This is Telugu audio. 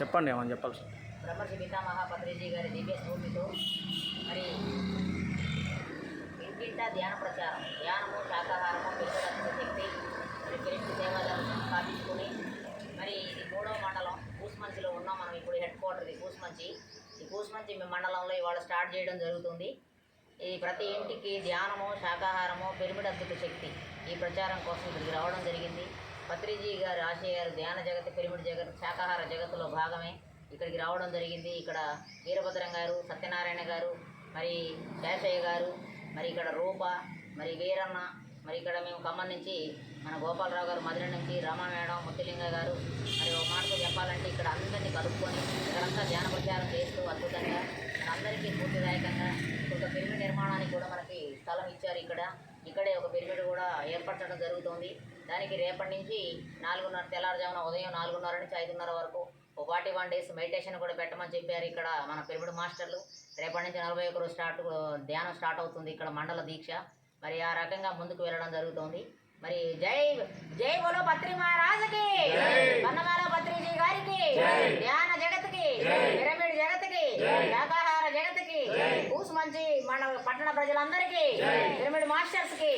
చెప్పండి ఏమని చెప్పాల్సి బ్రహ్మర్షి పితామహ పత్రిజీ గారి దివ్య స్ఫూర్తితో మరి ఇంటింటా ధ్యాన ప్రచారం ధ్యానము శాకాహారము పెరుగుదల శక్తి మరి పిలిచి దేవాలయం స్థాపించుకొని మరి ఇది మూడవ మండలం కూసుమంచిలో ఉన్నాం మనం ఇప్పుడు హెడ్ క్వార్టర్ ఇది కూసుమంచి. ఈ కూసుమంచి మండలంలో ఇవాళ స్టార్ట్ చేయడం జరుగుతుంది. ఈ ప్రతి ఇంటికి ధ్యానము శాకాహారము పిరమిడ్ అద్భుత శక్తి ఈ ప్రచారం కోసం ఇక్కడికి రావడం జరిగింది. పత్రిజీ గారు ఆశయాలు ధ్యాన జగత్ పిరమిడ్ జగత్ శాకాహార జగత్తులో భాగమే ఇక్కడికి రావడం జరిగింది. ఇక్కడ వీరభద్రం గారు సత్యనారాయణ గారు మరి శేషయ్య గారు మరి ఇక్కడ రూప మరి వీరన్న మరి ఇక్కడ మేము ఖమ్మం నుంచి మన గోపాలరావు గారు మధుర నుంచి రామా మేడం ముత్తిలింగ గారు మరి ఒక మాటకు చెప్పాలంటే ఇక్కడ అందరినీ కలుపుకొని ఇక్కడంతా ధ్యాన ప్రచారం చేస్తూ అద్భుతంగా మన అందరికీ పూర్తిదాయకంగా ఒక పిరమిడ్ నిర్మాణానికి కూడా మనకి స్థలం ఇచ్చారు ఇక్కడ. ఇక్కడే ఒక పిరమిడ్ కూడా ఏర్పరచడం జరుగుతుంది. దానికి రేపటి నుంచి నాలుగున్నర తెల్లారుజామున ఉదయం నాలుగున్నర నుంచి ఐదున్నర వరకు ఒక ఫార్టీ వన్ డేస్ మెడిటేషన్ కూడా పెట్టమని చెప్పారు ఇక్కడ మన పిరమిడ్ మాస్టర్లు. రేపటి నుంచి నలభై ఒకరు స్టార్ట్ ధ్యానం స్టార్ట్ అవుతుంది ఇక్కడ మండల దీక్ష. మరి ఆ రకంగా ముందుకు వెళ్ళడం జరుగుతుంది. మరి జై జై బోలో పత్రి మహారాజుకి కన్నమాల పత్రిజీ గారికి ధ్యాన జగత్కి పిరమిడ్ జగత్కి శాకాహార జగత్కి కూసు మంచి మన పట్టణ ప్రజలందరికీ పిరమిడ్ మాస్టర్స్కి